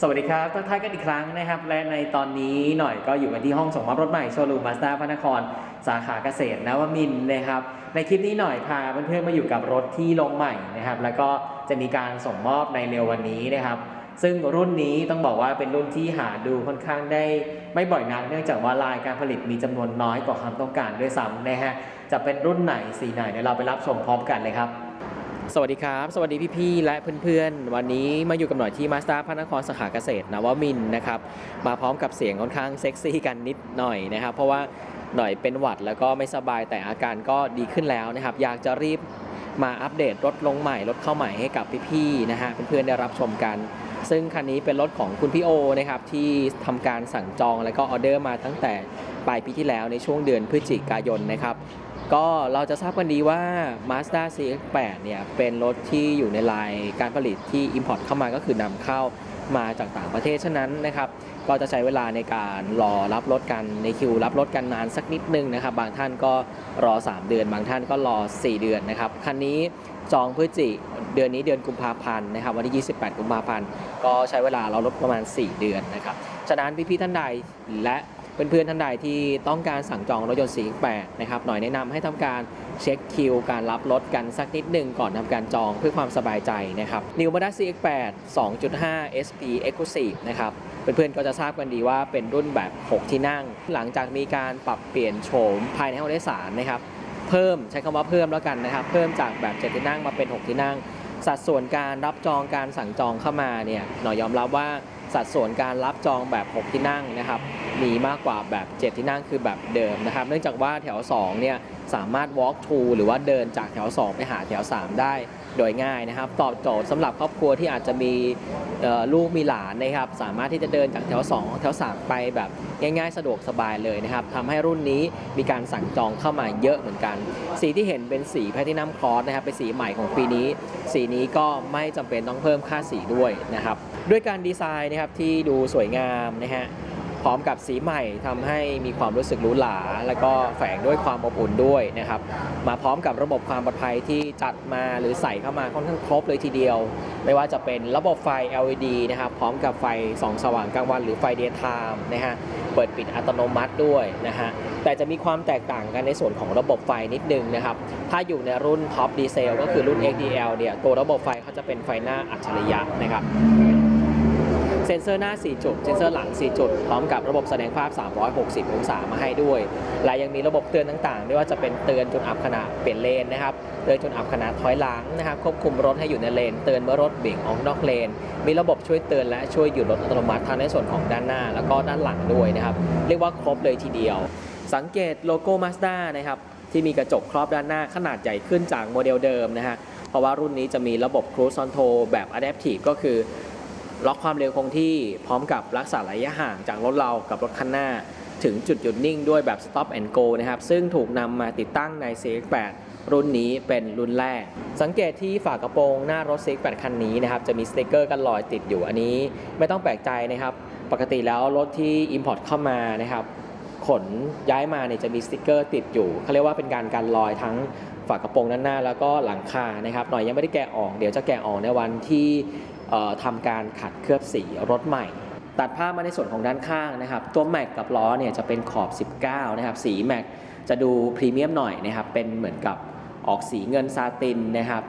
สวัสดีครับทักทายกันอีกครั้งนะครับ และในตอนนี้หน่อยก็อยู่กันที่ห้องส่งมอบรถใหม่โชว์รูมมาสด้าพระนคร สาขาเกษตรนวมินนะครับ ในคลิปนี้หน่อยพาเพื่อนๆมาอยู่กับรถที่ลงใหม่นะครับ แล้วก็จะมีการส่งมอบในเร็ววันนี้นะครับ ซึ่งรุ่นนี้ต้องบอกว่าเป็นรุ่นที่หาดูค่อนข้างได้ไม่บ่อยนัก เนื่องจากว่าลายการผลิตมีจำนวนน้อยกว่าความต้องการด้วยซ้ำนะฮะจะเป็นรุ่นไหนสีไหนเดี๋ยวเราไปรับชมพร้อมกันเลยครับ สวัสดีครับ สวัสดีพี่ๆและเพื่อนๆ วันนี้มาอยู่กับหน่อยที่มาส d าพระนครสาขาเกษตรนวมินทร์นะครับ มาพร้อมกับเสียงค่อนข้างเซ็กซี่กันนิดหน่อยนะครับ เพราะว่าหน่อยเป็นหวัดแล้วก็ไม่สบายแต่อาการก็ดีขึ้นแล้วนะครับ อยากจะรีบมาอัปเดตรถลงใหม่รถเข้าใหม่ให้กับพี่ๆนะฮะเพื่อนๆได้รับชมกัน ซึ่งคันนี้เป็นรถของคุณพี่โอนะครับที่ทำการสั่งจองแล้วก็ออเดอร์มาตั้งแต่ปลายปีที่แล้วในช่วงเดือนพฤศจิกายนนะครับ ก็เราจะทราบกันดีว่า Mazda CX-8 เนี่ยเป็นรถที่อยู่ในลายการผลิตที่ Import เข้ามาก็คือนำเข้ามาจากต่างประเทศฉะนั้นนะครับ ก็จะใช้เวลาในการรอรับรถกันในคิวรับรถกันนานสักนิดนึงนะครับ บางท่านก็รอ 3 เดือน บางท่านก็รอ 4 เดือนนะครับ คันนี้จองพฤศจิเดือนนี้เดือนกุมภาพันธ์นะครับ วันที่ 28 กุมภาพันธ์ ก็ใช้เวลารอรถประมาณ 4 เดือนนะครับ ฉะนั้นพี่ๆท่านใดและ เพื่อนๆท่านใดที่ต้องการสั่งจองรถยนต์ CX-8 นะครับหน่อยแนะนำให้ทำการเช็คคิวการรับรถกันสักนิดหนึ่งก่อนทำการจองเพื่อความสบายใจนะครับ New Mazda CX-8 2.5 SP Exclusive นะครับเพื่อนๆก็จะทราบกันดีว่าเป็นรุ่นแบบ 6 ที่นั่ง หลังจากมีการปรับเปลี่ยนโฉมภายในห้องโดยสารนะครับเพิ่มใช้คำว่าเพิ่มแล้วกันนะครับ เพิ่มจากแบบ7ที่นั่งมาเป็น 6 ที่นั่ง สัดส่วนการรับจองการสั่งจองเข้ามาเนี่ยหน่อยยอมรับว่าสัดส่วนการรับจองแบบ 6 ที่นั่งนะครับ มีมากกว่าแบบ 7 ที่นั่งคือแบบเดิมนะครับ เนื่องจากว่าแถว 2 เนี่ยสามารถ walk to หรือว่าเดินจากแถว 2 ไปหาแถว 3 ได้โดยง่ายนะครับ ตอบโจทย์สำหรับครอบครัวที่อาจจะมีลูกมีหลานนะครับ สามารถที่จะเดินจากแถว 2 แถว 3 ไปแบบง่ายๆ สะดวกสบายเลยนะครับทำให้รุ่นนี้มีการสั่งจองเข้ามาเยอะเหมือนกัน สีที่เห็นเป็นสีแพทินัมคลอสนะครับเป็นสีใหม่ของปีนี้ สีนี้ก็ไม่จำเป็นต้องเพิ่มค่าสีด้วยนะครับด้วยการดีไซน์นะครับที่ดูสวยงามนะฮะ พร้อมกับสีใหม่ทำให้มีความรู้สึกหรูหรา แล้วก็แฝงด้วยความอบอุ่นด้วยนะครับ มาพร้อมกับระบบความปลอดภัยที่จัดมาหรือใส่เข้ามาค่อนข้างครบเลยทีเดียว ไม่ว่าจะเป็นระบบไฟ LED นะครับ พร้อมกับไฟส่องสว่างกลางวันหรือไฟ daytime นะฮะ เปิดปิดอัตโนมัติด้วยนะฮะ แต่จะมีความแตกต่างกันในส่วนของระบบไฟนิดนึงนะครับ ถ้าอยู่ในรุ่นท็อปดีเซลก็คือรุ่น XDL เนี่ย ตัวระบบไฟเขาจะเป็นไฟหน้าอัจฉริยะนะครับ เซ็นเซอร์หน้า 4 จุด เซ็นเซอร์หลัง 4 จุด พร้อมกับระบบแสดงภาพ 360 องศามาให้ด้วย และยังมีระบบเตือนต่างๆ ไม่ว่าจะเป็นเตือนจนอับขณะเปลี่ยนเลนนะครับ เตือนจนอับขณะถอยหลังนะครับ ควบคุมรถให้อยู่ในเลน เตือนเมื่อรถเบี่ยงออกนอกเลน มีระบบช่วยเตือนและช่วยหยุดรถอัตโนมัติทั้งในส่วนของด้านหน้า แล้วก็ด้านหลังด้วยนะครับ เรียกว่าครบเลยทีเดียว สังเกตโลโก้ Mazda นะครับที่มีกระจกครอบด้านหน้าขนาดใหญ่ขึ้นจากโมเดลเดิมนะฮะเพราะว่ารุ่นนี้จะมีระบบ Cruise Control แบบ Adaptive ก็คือ ล็อกความเร็วคงที่พร้อมกับรักษาระยะห่างจากรถเรากับรถคันหน้า ถึงจุดหยุดนิ่งด้วยแบบ Stop and Go นะครับ ซึ่งถูกนำมาติดตั้งใน CX-8 รุ่นนี้เป็นรุ่นแรก สังเกตที่ฝากระโปรงหน้ารถ CX-8 คันนี้นะครับ จะมีสติกเกอร์กันรอยติดอยู่อันนี้ ไม่ต้องแปลกใจนะครับ ปกติแล้วรถที่ Import เข้ามานะครับขนย้ายมาเนี่ยจะมีสติกเกอร์ติดอยู่เขาเรียกว่าเป็นการกันรอยทั้งฝากระโปรงด้านหน้าแล้วก็หลังคานะครับหน่อยยังไม่ได้แกะออกเดี๋ยวจะแกะออกในวันที่ ทำการขัดเคลือบสีรถใหม่ ตัดภาพมาในส่วนของด้านข้างนะครับ ตัวแม็กกับล้อเนี่ยจะเป็นขอบ 19 นะครับ สีแม็กจะดูพรีเมียมหน่อยนะครับ เป็นเหมือนกับออกสีเงินซาตินนะครับ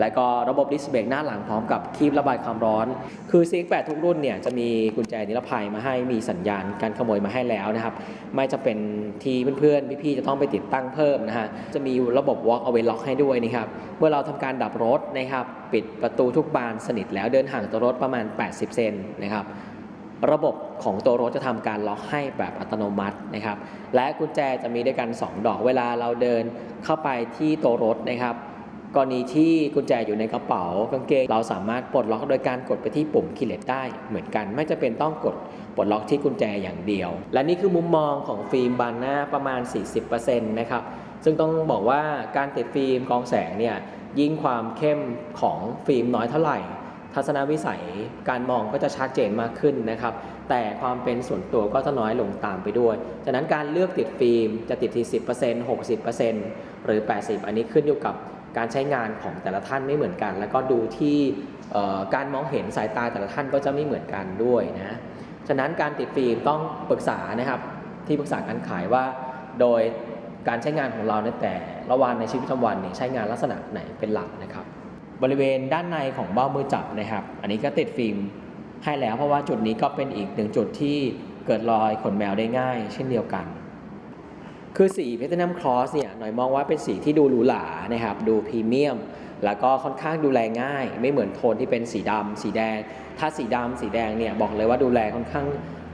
แล้วก็ระบบดิสเบรกหน้าหลังพร้อมกับคีบระบายความร้อน คือ CX-8 ทุกรุ่นเนี่ยจะมีกุญแจนิรภัยมาให้มีสัญญาณการขโมยมาให้แล้วนะครับ ไม่จะเป็นที่เพื่อนๆ พี่ๆ จะต้องไปติดตั้งเพิ่มนะฮะ จะมีระบบ walk away lock ให้ด้วยนะครับ เมื่อเราทำการดับรถนะครับ ปิดประตูทุกบานสนิทแล้วเดินห่างตัวรถประมาณ 80 เซนนะครับระบบของตัวรถจะทำการล็อกให้แบบอัตโนมัตินะครับ และกุญแจจะมีด้วยกัน 2 ดอกเวลาเราเดินเข้าไปที่ตัวรถนะครับ กรณีที่กุญแจอยู่ในกระเป๋ากางเกง เราสามารถปลดล็อกโดยการกดไปที่ปุ่มคีย์เลสได้เหมือนกัน ไม่จะเป็นต้องกดปลดล็อกที่กุญแจอย่างเดียว และนี่คือมุมมองของฟิล์มบานหน้าประมาณ 40%นะครับซึ่งต้องบอกว่าการติดฟิล์มกองแสงเนี่ยยิ่งความเข้มของฟิล์มน้อยเท่าไหร่ ทัศนวิสัยการมองก็จะชัดเจนมากขึ้นนะครับแต่ความเป็นส่วนตัวก็จะน้อยลงตามไปด้วย ฉะนั้นการเลือกติดฟิล์มจะติดที่ 10% 60%หรือ 80อันนี้ขึ้นอยู่กับ การใช้งานของแต่ละท่านไม่เหมือนกัน แล้วก็ดูที่การมองเห็นสายตาแต่ละท่านก็จะไม่เหมือนกันด้วยนะฉะนั้นการติดฟิล์มต้องปรึกษานะครับที่ปรึกษาการขายว่า โดยการใช้งานของเราในแต่ละวันในชีวิตประจำวันเนี่ยใช้งานลักษณะไหนเป็นหลักนะครับ บริเวณด้านในของเบ้ามือจับนะครับ อันนี้ก็ติดฟิล์มให้แล้วเพราะว่าจุดนี้ก็เป็นอีกหนึ่งจุดที่เกิดรอยขนแมวได้ง่าย เช่นเดียวกัน คือสีเพ t น n มค Cross เนี่ย หน่อยมองว่าเป็นสีที่ดูหรูหรานะครับดูพรีเมียม แล้วก็ค่อนข้างดูแลง่าย ไม่เหมือนโทนที่เป็นสีดำสีแดง ถ้าสีดำสีแดงเนี่ยบอกเลยว่าดูแลค่อนข้าง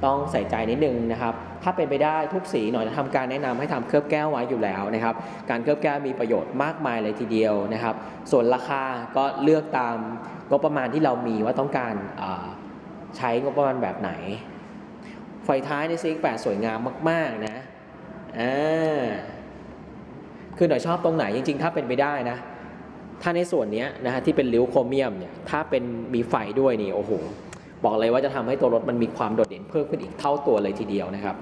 ต้องใส่ใจนิดนึงนะครับถ้าเป็นไปได้ทุกสีหน่อยจะทำการแนะนำให้ทำเคลือบแก้วไว้อยู่แล้วนะครับการเคลือบแก้วมีประโยชน์มากมายเลยทีเดียวนะครับ ส่วนราคาก็เลือกตามงบประมาณที่เรามีว่าต้องการใช้งบประมาณแบบไหน ไฟท้ายในซีกแปดสวยงามมาก ๆ นะอ่า คือหน่อยชอบตรงไหนจริง ๆ ถ้าเป็นไปได้นะ ถ้าในส่วนนี้นะฮะที่เป็นริ้วโครเมียมเนี่ยถ้าเป็นมีไฟด้วยนี่โอ้โหบอกเลยว่าจะทำให้ตัวรถมันมีความโดดเด่นเพิ่มขึ้นอีกเท่าตัวเลยทีเดียวนะครับ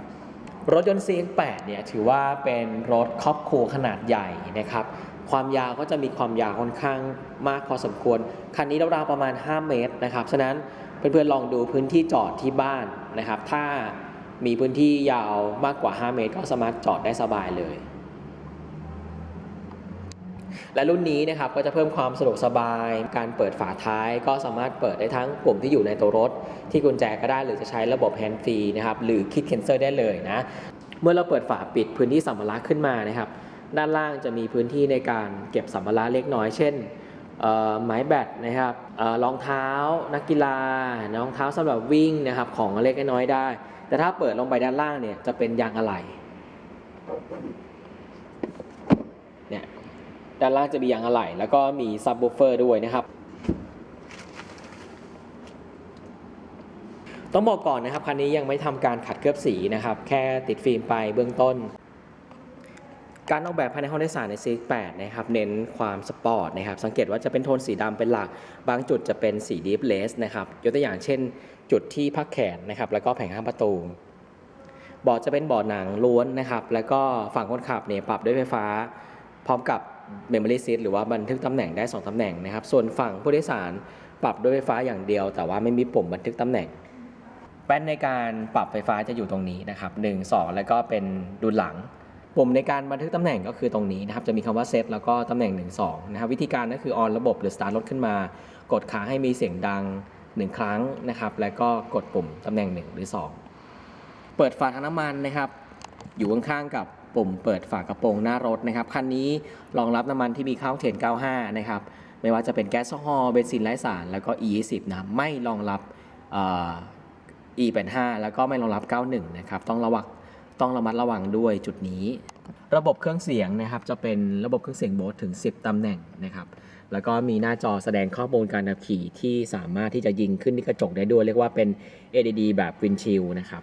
รถยนต์ CX8 เนี่ยถือว่าเป็นรถครอบครัวขนาดใหญ่นะครับความยาวก็จะมีความยาวค่อนข้างมากพอสมควร คันนี้ราวๆประมาณ 5 เมตรนะครับ ฉะนั้นเพื่อนๆลองดูพื้นที่จอดที่บ้านนะครับ ถ้ามีพื้นที่ยาวมากกว่า 5 เมตร ก็สามารถจอดได้สบายเลย และรุ่นนี้นะครับก็จะเพิ่มความสะดวกสบาย การเปิดฝาท้ายก็สามารถเปิดได้ทั้งปุ่มที่อยู่ในตัวรถ ที่กุญแจก็ได้หรือจะใช้ระบบแฮนด์ฟรีนะครับหรือคิดเคนเซอร์ได้เลยนะเมื่อเราเปิดฝาปิดพื้นที่สัมภาระขึ้นมานะครับ ด้านล่างจะมีพื้นที่ในการเก็บสัมภาระเล็กน้อยเช่นไม้แบตนะครับเอ่อรองเท้านักกีฬารองเท้าสำหรับวิ่งนะครับของเล็กน้อยได้ แต่ถ้าเปิดลงไปด้านล่างเนี่ยจะเป็นยางอะไหล่เนี่ย ด้านล่างจะมียางอะไหล่แล้วก็มีซับ w ูเฟอร์ด้วยนะครับต้องบอกก่อนนะครับคันนี้ยังไม่ทำการขัดเคลือบสีนะครับ แค่ติดฟิล์มไปเบื้องต้น การออกแบบภายในห้องโดยสารใน CX8 นะครับ เน้นความสปอร์ตนะครับ สังเกตว่าจะเป็นโทนสีดำเป็นหลัก บางจุดจะเป็นสีดีฟเลสนะครับ ยกตัวอย่างเช่น จุดที่พักแขนนะครับ แล้วก็แผงข้างประตูเบาะจะเป็นเบาะหนังล้วนนะครับ แล้วก็ฝั่งคนขับเนี่ยปรับด้วยไฟฟ้า พร้อมกับ Memory Seat หรือว่าบันทึกตำแหน่งได้ 2ตำแหน่งนะครับ ส่วนฝั่งผู้โดยสารปรับด้วยไฟฟ้าอย่างเดียว แต่ว่าไม่มีปุ่มบันทึกตำแหน่งแป้นในการปรับไฟฟ้าจะอยู่ตรงนี้นะครับ 1 2 แล้วก็เป็นดูหลัง ปุ่มในการบันทึกตำแหน่งก็คือตรงนี้นะครับ จะมีคำว่าเซตแล้วก็ตำแหน่ง 1 2 นะครับ วิธีการก็คือออนระบบหรือสตาร์ทรถขึ้นมา กดค้างให้มีเสียงดัง 1 ครั้งนะครับ แล้วก็กดปุ่มตำแหน่ง 1 หรือ 2 เปิดฝาถังน้ำมันนะครับ อยู่ข้างๆกับ ปุ่มเปิดฝากระโปรงหน้ารถนะครับ คันนี้รองรับน้ำมันที่มีข้าเทียน 95 นะครับ ไม่ว่าจะเป็นแก๊สโซฮอล์เบนซินไร้สาร แล้วก็ E20 นะไม่รองรับ E85 แล้วก็ไม่รองรับ 91 นะครับ ต้องระวังต้องระมัดระวังด้วยจุดนี้ ระบบเครื่องเสียงนะครับ จะเป็นระบบเครื่องเสียงโบสถึง 10 ตำแหน่งนะครับ แล้วก็มีหน้าจอแสดงข้อมูลการขับขี่ที่สามารถที่จะยิงขึ้นที่กระจกได้ด้วย เรียกว่าเป็น ADD แบบวินชิลนะครับ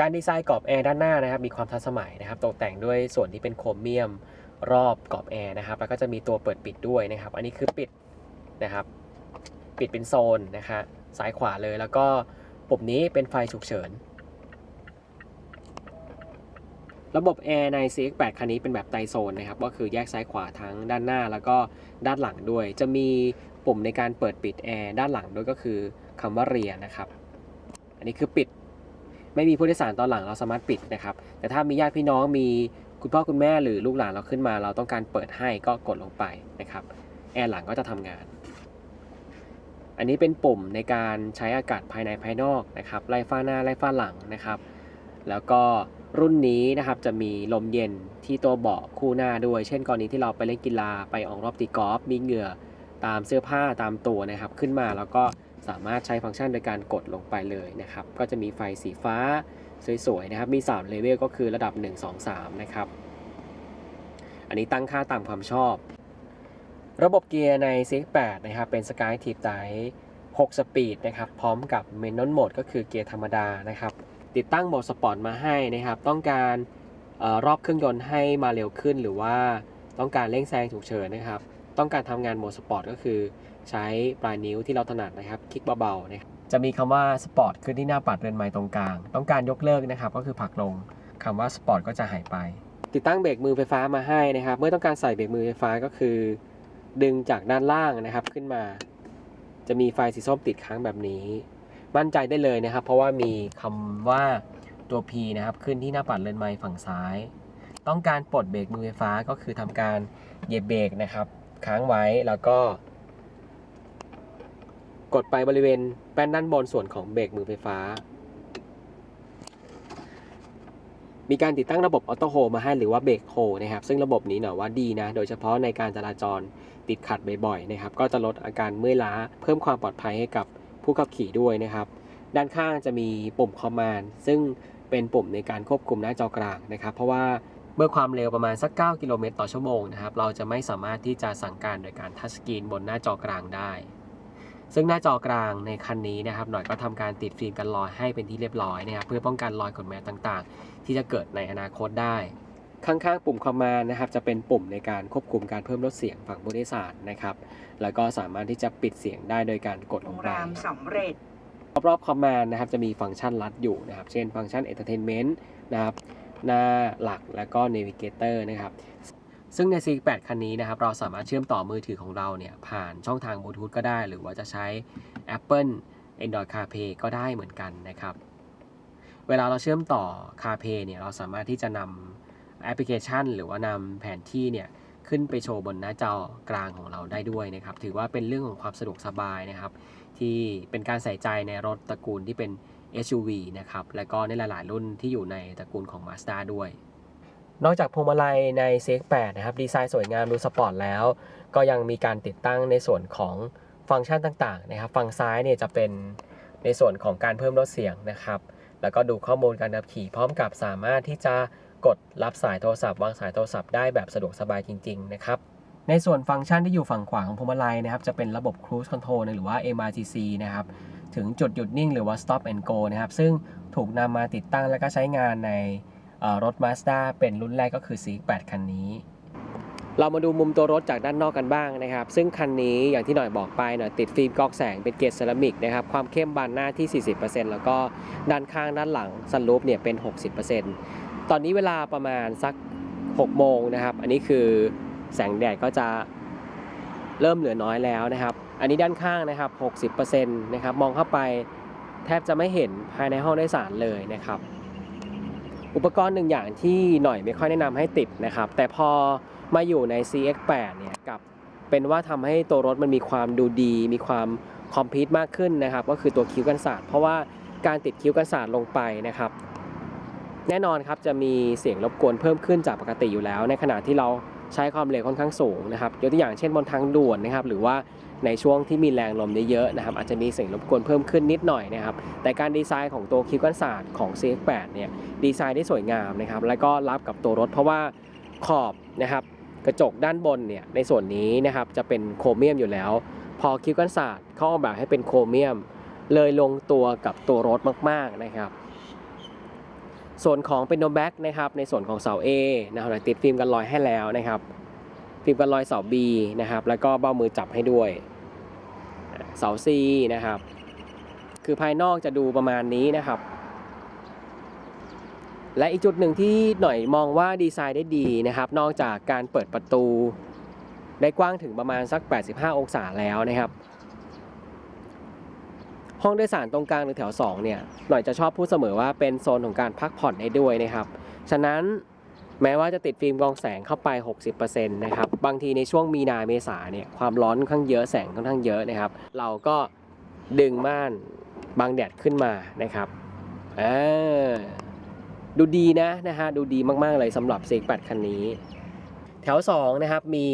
การดีไซน์กรอบแอร์ด้านหน้านะครับมีความทันสมัยนะครับตกแต่งด้วยส่วนที่เป็นโครเมียมรอบกรอบแอร์นะครับแล้วก็จะมีตัวเปิดปิดด้วยนะครับ อันนี้คือปิดนะครับ ปิดเป็นโซนนะคะซ้ายขวาเลยแล้วก็ปุ่มนี้เป็นไฟฉุกเฉิน ระบบแอร์ใน CX8 คันนี้เป็นแบบไตรโซนนะครับ ก็คือแยกซ้ายขวาทั้งด้านหน้าแล้วก็ด้านหลังด้วย จะมีปุ่มในการเปิดปิดแอร์ด้านหลังด้วยก็คือคำว่าเรียนะครับ อันนี้คือปิด ไม่มีผู้โดยสารตอนหลังเราสามารถปิดนะครับ แต่ถ้ามีญาติพี่น้องมีคุณพ่อคุณแม่หรือลูกหลานเราขึ้นมา เราต้องการเปิดให้ก็กดลงไปนะครับแอร์หลังก็จะทำงาน อันนี้เป็นปุ่มในการใช้อากาศภายในภายนอกนะครับไล่ฟ้าหน้าไล่ฟ้าหลังนะครับ แล้วก็รุ่นนี้นะครับจะมีลมเย็นที่ตัวเบาะคู่หน้าด้วย เช่นกรณีที่เราไปเล่นกีฬาไปออกรอบตีกอล์ฟมีเหงื่อตามเสื้อผ้าตามตัวนะครับ ขึ้นมาแล้วก็ สามารถใช้ฟังก์ชันโดยการกดลงไปเลยนะครับ ก็จะมีไฟสีฟ้าสวยๆนะครับ มี3เลเวลก็คือระดับ 1 2 3 นะครับ อันนี้ตั้งค่าตามความชอบ ระบบเกียร์ใน CX8 นะครับ เป็น Sky t i p Type 6สปีดนะครับ พร้อมกับ Manual Mode ก็คือเกียร์ธรรมดานะครับ ติดตั้งโหมดสปอร์ตมาให้นะครับ ต้องการออรอบเครื่องยนต์ให้มาเร็วขึ้น หรือว่าต้องการเร่งแซงฉุกเฉินนะครับ ต้องการทำงานโหมดสปอร์ตก็คือ ใช้ปลายนิ้วที่เราถนัดนะครับ คลิกเบาๆนะครับจะมีคำว่าสปอร์ตขึ้นที่หน้าปัดเรือนไม้ตรงกลาง ต้องการยกเลิกนะครับ ก็คือผลักลงคำว่าสปอร์ตก็จะหายไป ติดตั้งเบรกมือไฟฟ้ามาให้นะครับ เมื่อต้องการใส่เบรกมือไฟฟ้าก็คือ ดึงจากด้านล่างนะครับขึ้นมา จะมีไฟสีส้มติดค้างแบบนี้ มั่นใจได้เลยนะครับ เพราะว่ามีคำว่าตัว P นะครับขึ้นที่หน้าปัดเลนไม้ฝั่งซ้าย ต้องการปลดเบรกมือไฟฟ้าก็คือทำการเหยียบเบรกนะครับ ค้างไว้แล้วก็ กดไปบริเวณแป้นด้านบนส่วนของเบรกมือไฟฟ้า มีการติดตั้งระบบออโต้โฮมาให้หรือว่าเบรกโฮนะครับ ซึ่งระบบนี้หน่อยว่าดีนะ โดยเฉพาะในการจราจรติดขัดบ่อยๆนะครับ ก็จะลดอาการเมื่อยล้า เพิ่มความปลอดภัยให้กับผู้ขับขี่ด้วยนะครับ ด้านข้างจะมีปุ่มคอมมานด์ซึ่งเป็นปุ่มในการควบคุมหน้าจอกลางนะครับ เพราะว่า เมื่อความเร็วประมาณสัก 9 กิโลเมตรต่อชั่วโมงนะครับ เราจะไม่สามารถที่จะสั่งการโดยการทัชสกรีนบนหน้าจอกลางได้ ซึ่งหน้าจอกลางในคันนี้นะครับ หน่อยก็ทำการติดฟิล์มกันรอยให้เป็นที่เรียบร้อยนะครับ เพื่อป้องกันรอยขนแมสต่างๆ ที่จะเกิดในอนาคตได้ ข้างๆ ปุ่มคอมมานด์นะครับ จะเป็นปุ่มในการควบคุมการเพิ่มลดเสียงฝั่งผู้โดยสารนะครับ แล้วก็สามารถที่จะปิดเสียงได้โดยการกดลโรงงไปแรมสำเร็จรอบๆคอมมานด์นะครับจะมีฟังก์ชันลัดอยู่นะครับ เช่น ฟังก์ชัน Entertainment นะครับ หน้าหลักแล้วก็ Navigator นะครับซึ่งใน C8 คันนี้นะครับเราสามารถเชื่อมต่อมือถือของเราเนี่ยผ่านช่องทางบลูทูธก็ได้ หรือว่าจะใช้ Apple Android CarPlay ก็ได้เหมือนกันนะครับ เวลาเราเชื่อมต่อ CarPlay เนี่ยเราสามารถที่จะนำแอปพลิเคชัน หรือว่านำแผนที่เนี่ยขึ้นไปโชว์บนหน้าจอกลางของเราได้ด้วยนะครับ ถือว่าเป็นเรื่องของความสะดวกสบายนะครับ ที่เป็นการใส่ใจในรถตระกูลที่เป็น SUV นะครับและก็ในหลาย ๆ รุ่นที่อยู่ในตระกูลของ Mazda ด้วย นอกจากพวงมาลัยใน CX8 นะครับดีไซน์สวยงามดูสปอร์ตแล้ว ก็ยังมีการติดตั้งในส่วนของฟังก์ชันต่าง ๆ นะครับ ฝั่งซ้ายเนี่ยจะเป็นในส่วนของการเพิ่มลดเสียงนะครับ แล้วก็ดูข้อมูลการขับขี่พร้อมกับสามารถที่จะกดรับสายโทรศัพท์วางสายโทรศัพท์ได้แบบสะดวกสบายจริง ๆ นะครับในส่วนฟังก์ชันที่อยู่ฝั่งขวาของพวงมาลัยนะครับ จะเป็นระบบ Cruise Control หรือว่า MRTC นะครับ ถึงจุดหยุดนิ่งหรือว่า Stop and Go นะครับ ซึ่งถูกนำมาติดตั้งและก็ใช้งานในรถ Mazda เป็นรุ่นแรกก็คือ CX8 คันนี้ เรามาดูมุมตัวรถจากด้านนอกกันบ้างนะครับ ซึ่งคันนี้อย่างที่หน่อยบอกไปหน่อยติดฟิล์มกองแสงเป็นเกรดเซรามิกนะครับ ความเข้มบานหน้าที่ 40%แล้วก็ด้านข้างด้านหลังซันรูฟเนี่ยเป็น 60%ตอนนี้เวลาประมาณสัก 6 โมงนะครับ อันนี้คือแสงแดดก็จะเริ่มเหลือน้อยแล้วนะครับ อันนี้ด้านข้างนะครับ 60%นะครับ มองเข้าไปแทบจะไม่เห็นภายในห้องโดยสารเลยนะครับ อุปกรณ์หนึ่งอย่างที่หน่อยไม่ค่อยแนะนำให้ติดนะครับ แต่พอมาอยู่ใน CX8 เนี่ยกับเป็นว่าทำให้ตัวรถมันมีความดูดี มีความคอมพิวต์มากขึ้นนะครับ ก็คือตัวคิ้วกันศาสตร์เพราะว่าการติดคิ้วกันศาสตร์ลงไปนะครับ แน่นอนครับจะมีเสียงรบกวนเพิ่มขึ้นจากปกติอยู่แล้ว ในขณะที่เรา ใช้ความเร็วค่อนข้างสูงนะครับยกตัวอย่างเช่นบนทางด่วนนะครับหรือว่าในช่วงที่มีแรงลมเยอะๆนะครับอาจจะมีเสียงรบกวนเพิ่มขึ้นนิดหน่อยนะครับแต่การดีไซน์ของตัวคิวกันศาสตร์ของ CX8 เนี่ยดีไซน์ได้สวยงามนะครับแล้วก็รับกับตัวรถเพราะว่าขอบนะครับกระจกด้านบนเนี่ยในส่วนนี้นะครับจะเป็นโครเมียมอยู่แล้ว พอคิวกันศาสตร์เขาออกแบบให้เป็นโครเมียม เลยลงตัวกับตัวรถมากๆนะครับ ส่วนของเป็นโนแบ็กนะครับในส่วนของเสา A นะครับติดฟิล์มกันรอยให้แล้วนะครับ ฟิล์มกันรอยเสา B นะครับแล้วก็เบ้ามือจับให้ด้วย เสา C นะครับ คือภายนอกจะดูประมาณนี้นะครับ และอีกจุดหนึ่งที่หน่อยมองว่าดีไซน์ได้ดีนะครับ นอกจากการเปิดประตู ได้กว้างถึงประมาณสัก 85 องศาแล้วนะครับ ห้องโดยสารตรงกลางหรือแถว2เนี่ยหน่อยจะชอบพูดเสมอว่าเป็นโซนของการพักผ่อนได้ด้วยนะครับ ฉะนั้นแม้ว่าจะติดฟิล์มกรองแสงเข้าไป 60%นะครับ บางทีในช่วงมีนาเมษาเนี่ยความร้อนค่อนข้างเยอะแสงค่อนข้างเยอะนะครับ เราก็ดึงม่านบังแดดขึ้นมานะครับเออดูดีนะนะฮะดูดีมาก ๆ เลยสำหรับ C8 คันนี้ แถว2นะครับมี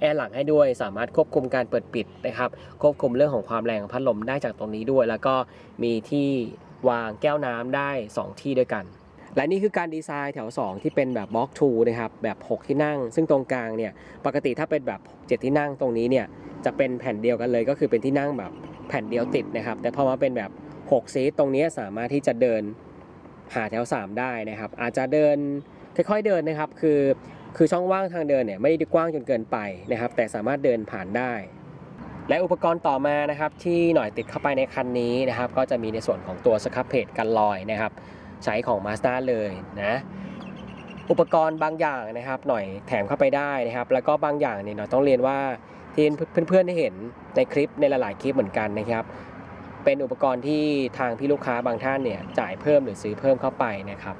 แอร์หลังให้ด้วยสามารถควบคุมการเปิดปิดนะครับควบคุมเรื่องของความแรงของพัดลมได้จากตรงนี้ด้วย แล้วก็มีที่วางแก้วน้ำได้ 2 ที่ด้วยกัน และนี่คือการดีไซน์แถว 2 ที่เป็นแบบบล็อก2นะครับแบบ 6 ที่นั่ง ซึ่งตรงกลางเนี่ยปกติถ้าเป็นแบบ 7 ที่นั่งตรงนี้เนี่ยจะเป็นแผ่นเดียวกันเลยก็คือเป็นที่นั่งแบบแผ่นเดียวติดนะครับแต่พอมาเป็นแบบ6ซีทตรงนี้สามารถที่จะเดินหาแถว 3 ได้นะครับ อาจจะเดินค่อยๆเดินนะครับ คือ คือช่องว่างทางเดินเนี่ยไม่ได้กว้างจนเกินไปนะครับ แต่สามารถเดินผ่านได้ และอุปกรณ์ต่อมานะครับ ที่หน่อยติดเข้าไปในคันนี้นะครับ ก็จะมีในส่วนของตัวสครับเพจกันลอยนะครับ ใช้ของ Mazda เลยนะอุปกรณ์บางอย่างนะครับ หน่อยแถมเข้าไปได้นะครับ แล้วก็บางอย่างเนี่ยหน่อยต้องเรียนว่าที่เพื่อนๆได้เห็นในคลิปในหลายๆคลิปเหมือนกันนะครับ เป็นอุปกรณ์ที่ทางพี่ลูกค้าบางท่านเนี่ยจ่ายเพิ่มหรือซื้อเพิ่มเข้าไปนะครับ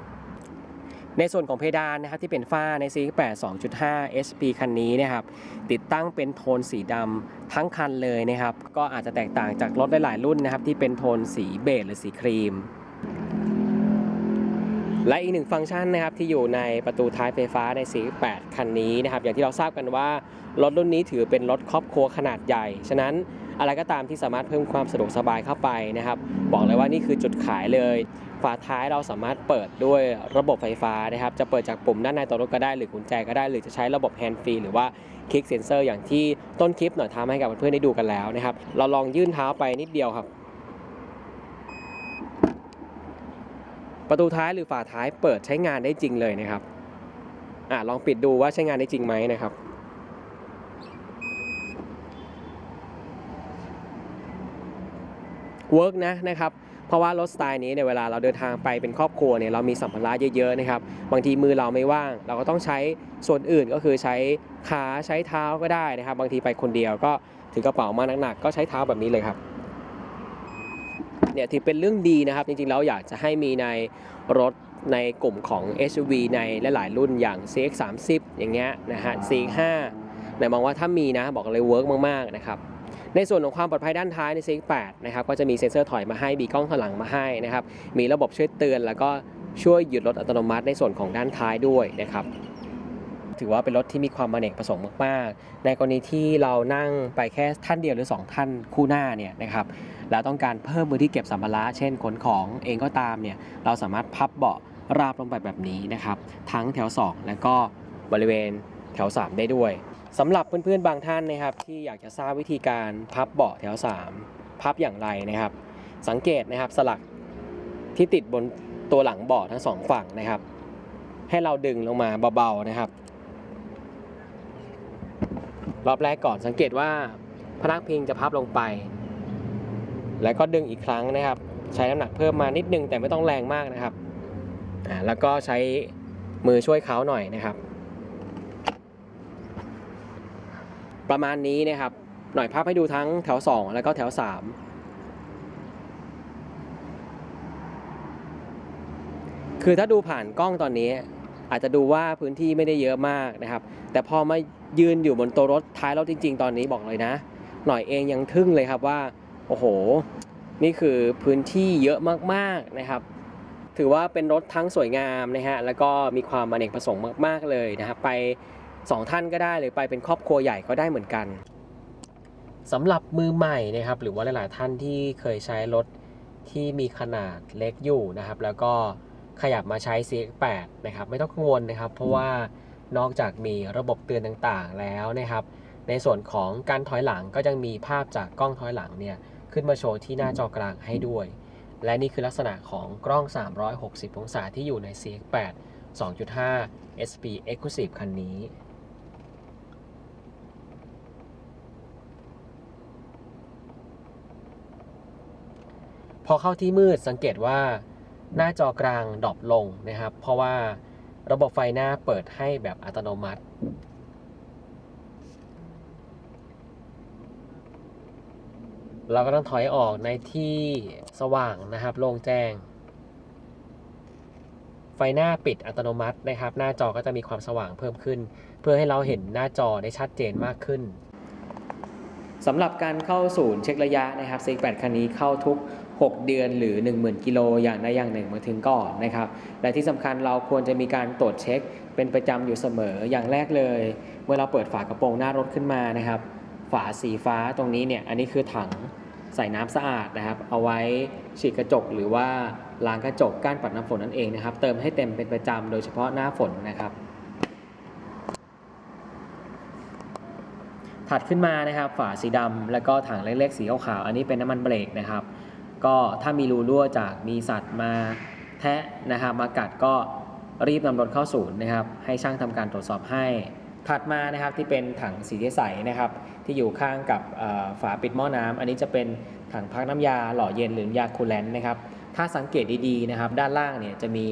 ในส่วนของเพดานนะครับที่เป็นฝ้าใน C8 2.5 SP คันนี้นะครับติดตั้งเป็นโทนสีดำทั้งคันเลยนะครับ ก็อาจจะแตกต่างจากรถหลาย ๆ รุ่นนะครับ ที่เป็นโทนสีเบจหรือสีครีม และอีกหนึ่งฟังก์ชันนะครับที่อยู่ในประตูท้ายไฟฟ้าใน C8 คันนี้นะครับ อย่างที่เราทราบกันว่ารถรุ่นนี้ถือเป็นรถครอบครัวขนาดใหญ่ ฉะนั้นอะไรก็ตามที่สามารถเพิ่มความสะดวกสบายเข้าไปนะครับ บอกเลยว่านี่คือจุดขายเลย ฝาท้ายเราสามารถเปิดด้วยระบบไฟฟ้านะครับ จะเปิดจากปุ่มด้านในตัวรถก็ได้หรือกุญแจก็ได้ หรือจะใช้ระบบแฮนด์ฟรีหรือว่าคลิกเซนเซอร์อย่างที่ต้นคลิปหน่อยทำให้กับเพื่อนๆได้ดูกันแล้วนะครับ เราลองยื่นเท้าไปนิดเดียวครับ ประตูท้ายหรือฝาท้ายเปิดใช้งานได้จริงเลยนะครับอ่าลองปิดดูว่าใช้งานได้จริงไหมนะครับเวิร์กนะนะครับ เพราะว่ารถสไตล์นี้เนี่ยเวลาเราเดินทางไปเป็นครอบครัวเนี่ยเรามีสัมภาระเยอะๆนะครับบางทีมือเราไม่ว่าง เราก็ต้องใช้ส่วนอื่นก็คือใช้ขาใช้เท้าก็ได้นะครับ บางทีไปคนเดียวก็ถือกระเป๋ามาหนักๆก็ใช้เท้าแบบนี้เลยครับเนี่ยถือเป็นเรื่องดีนะครับ จริงๆแล้วอยากจะให้มีในรถในกลุ่มของ SUV ในหลายๆรุ่นอย่าง CX30 อย่างเงี้ยนะฮะ CX5 เนี่ยมองว่าถ้ามีนะบอกเลยเวิร์กมากๆนะครับ ในส่วนของความปลอดภัยด้านท้ายใน CX8 นะครับก็จะมีเซ็นเซอร์ถอยมาให้มีกล้องถอยหลังมาให้นะครับมีระบบช่วยเตือน แล้วก็ช่วยหยุดรถอัตโนมัติในส่วนของด้านท้ายด้วยนะครับถือว่าเป็นรถที่มีความอเนกประสงค์มาก ๆ ในกรณีที่เรานั่งไปแค่ท่านเดียวหรือ 2 ท่านคู่หน้าเนี่ยนะครับแล้วต้องการเพิ่มพื้นที่เก็บสัมภาระ เช่นขนของเองก็ตามเนี่ยเราสามารถพับเบาะราบลงไปแบบนี้นะครับ ทั้งแถว 2 และก็บริเวณแถว 3 ได้ด้วย สำหรับเพื่อนๆบางท่านนะครับ ที่อยากจะทราบวิธีการพับเบาะแถว 3 พับอย่างไรนะครับ สังเกตนะครับสลักที่ติดบนตัวหลังเบาะทั้งสองฝั่งนะครับ ให้เราดึงลงมาเบาๆนะครับ รอบแรกก่อนสังเกตว่าพนักพิงจะพับลงไป แล้วก็ดึงอีกครั้งนะครับ ใช้น้ำหนักเพิ่มมานิดนึงแต่ไม่ต้องแรงมากนะครับแล้วก็ใช้มือช่วยเขาหน่อยนะครับ ประมาณนี้นะครับ หน่อยพับให้ดูทั้งแถว 2 แล้วก็แถว 3 คือถ้าดูผ่านกล้องตอนนี้ อาจจะดูว่าพื้นที่ไม่ได้เยอะมากนะครับ แต่พอมายืนอยู่บนตัวรถท้ายรถจริง ๆ ตอนนี้บอกเลยนะ หน่อยเองยังทึ่งเลยครับว่า โอ้โห นี่คือพื้นที่เยอะมากๆนะครับถือว่าเป็นรถทั้งสวยงามนะฮะ แล้วก็มีความอเนกประสงค์มาก ๆ เลยนะครับ ไป 2 ท่านก็ได้หรือไปเป็นครอบครัวใหญ่ก็ได้เหมือนกันสำหรับมือใหม่นะครับหรือว่าหลายๆท่านที่เคยใช้รถที่มีขนาดเล็กอยู่นะครับ แล้วก็ขยับมาใช้ CX8 นะครับไม่ต้องกังวลนะครับ เพราะว่านอกจากมีระบบเตือนต่างๆแล้วนะครับ ในส่วนของการถอยหลังก็ยังมีภาพจากกล้องถอยหลังเนี่ยขึ้นมาโชว์ที่หน้าจอกลางให้ด้วย และนี่คือลักษณะของกล้อง 360 องศาที่อยู่ใน CX8 2.5 SP Exclusive คันนี้ พอเข้าที่มืดสังเกตว่าหน้าจอกลางดรอปลงนะครับ เพราะว่าระบบไฟหน้าเปิดให้แบบอัตโนมัติ เราก็ต้องถอยออกในที่สว่างนะครับ โล่งแจ้ง ไฟหน้าปิดอัตโนมัตินะครับ หน้าจอก็จะมีความสว่างเพิ่มขึ้น เพื่อให้เราเห็นหน้าจอได้ชัดเจนมากขึ้นสำหรับการเข้าศูนย์เช็คระยะนะครับ C8 คันนี้เข้าทุก 6 เดือนหรือ 10,000 กิโลอย่างใดอย่างหนึ่งมาถึงก่อนนะครับ และที่สำคัญเราควรจะมีการตรวจเช็ค เป็นประจำอยู่เสมออย่างแรกเลย เมื่อเราเปิดฝากระโปรงหน้ารถขึ้นมานะครับ ฝาสีฟ้าตรงนี้เนี่ยอันนี้คือถังใส่น้ำสะอาดนะครับ เอาไว้ฉีดกระจกหรือว่าล้างกระจกก้านปัดน้ำฝนนั่นเองนะครับ เติมให้เต็มเป็นประจำโดยเฉพาะหน้าฝนนะครับ ถัดขึ้นมานะครับ ฝาสีดำแล้วก็ถังเล็กๆสีขาวๆอันนี้เป็นน้ำมันเบรกนะครับ ก็ถ้ามีรูรั่วจากมีสัตว์มาแทะนะครับมากัดก็รีบนำรถเข้าศูนย์นะครับ ให้ช่างทำการตรวจสอบให้ ถัดมานะครับที่เป็นถังสีใสนะครับ ที่อยู่ข้างกับฝาปิดหม้อน้ำอันนี้จะเป็นถังพักน้ำยาหล่อเย็นหรือยาคูลแลนต์นะครับ ถ้าสังเกตดีๆนะครับ ด้านล่างเนี่ยจะมี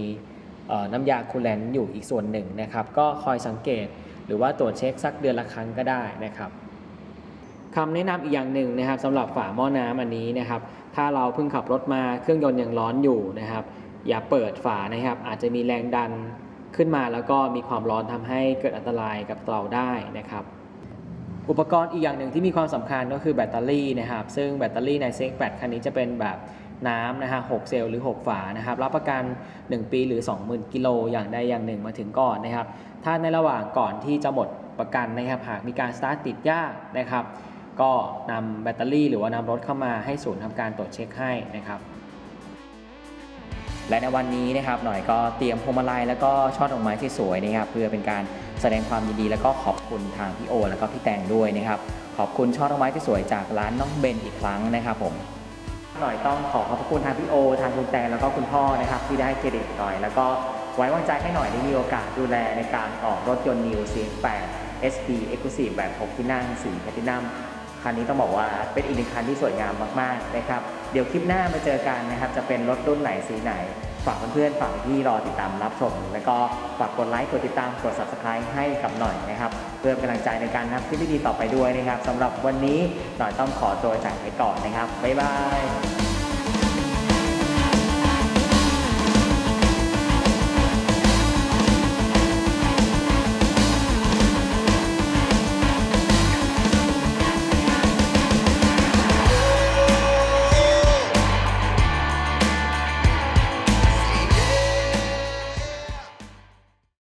น้ำยาคูลแลนต์อยู่อีกส่วนหนึ่งนะครับ ก็คอยสังเกตหรือว่าตรวจเช็คสักเดือนละครั้งก็ได้นะครับคำแนะนำอีกอย่างหนึ่งนะครับสำหรับฝาหม้อน้ำอันนี้นะครับ ถ้าเราเพิ่งขับรถมาเครื่องยนต์ยังร้อนอยู่นะครับ อย่าเปิดฝานะครับ อาจจะมีแรงดันขึ้นมาแล้วก็มีความร้อนทำให้เกิดอันตรายกับเราได้นะครับ อุปกรณ์อีกอย่างหนึ่งที่มีความสำคัญก็คือแบตเตอรี่นะครับ ซึ่งแบตเตอรี่ใน CX8 คันนี้จะเป็นแบบน้ำนะฮะ6เซลล์หรือ 6 ฝานะครับ รับประกัน 1 ปีหรือ 20,000 กิโลอย่างใดอย่างหนึ่งมาถึงก่อนนะครับ ถ้าในระหว่างก่อนที่จะหมดประกันนะครับ หากมีการสตาร์ทติดยากนะครับ ก็นำแบตเตอรี่หรือว่านำรถเข้ามาให้ศูนย์ทำการตรวจเช็คให้นะครับ และในวันนี้นะครับหน่อยก็เตรียมพวงมาลัยแล้วก็ช่อดอกไม้ที่สวยนะครับเพื่อเป็นการแสดงความยินดีแล้วก็ขอบคุณทางพี่โอ แล้วก็พี่แตงด้วยนะครับขอบคุณช่อดอกไม้ที่สวยจากร้านน้องเบนอีกครั้งนะครับผมหน่อยต้องขอขอบคุณทางพี่โอ ทางคุณแตงแล้วก็คุณพ่อนะครับที่ได้เครดิตหน่อย แล้วก็ไว้วางใจให้หน่อยได้มีโอกาสดูแลในการออกรถยนต์ New C8 SD Exclusive แบบ 6 ที่นั่งสีแพลตินัม คันนี้ต้องบอกว่าเป็นอีกหนึ่งคันที่สวยงามมากๆนะครับ เดี๋ยวคลิปหน้ามาเจอกันนะครับ จะเป็นรถรุ่นไหนสีไหน ฝากเพื่อนๆฝากที่รอติดตามรับชม แล้วก็ฝากกดไลค์กดติดตามกด subscribe ให้กับหน่อยนะครับ เพื่อเป็นกำลังใจในการทำคลิปดีๆต่อไปด้วยนะครับสำหรับวันนี้หน่อยต้องขอตัวจากไปก่อนนะครับบ๊ายบาย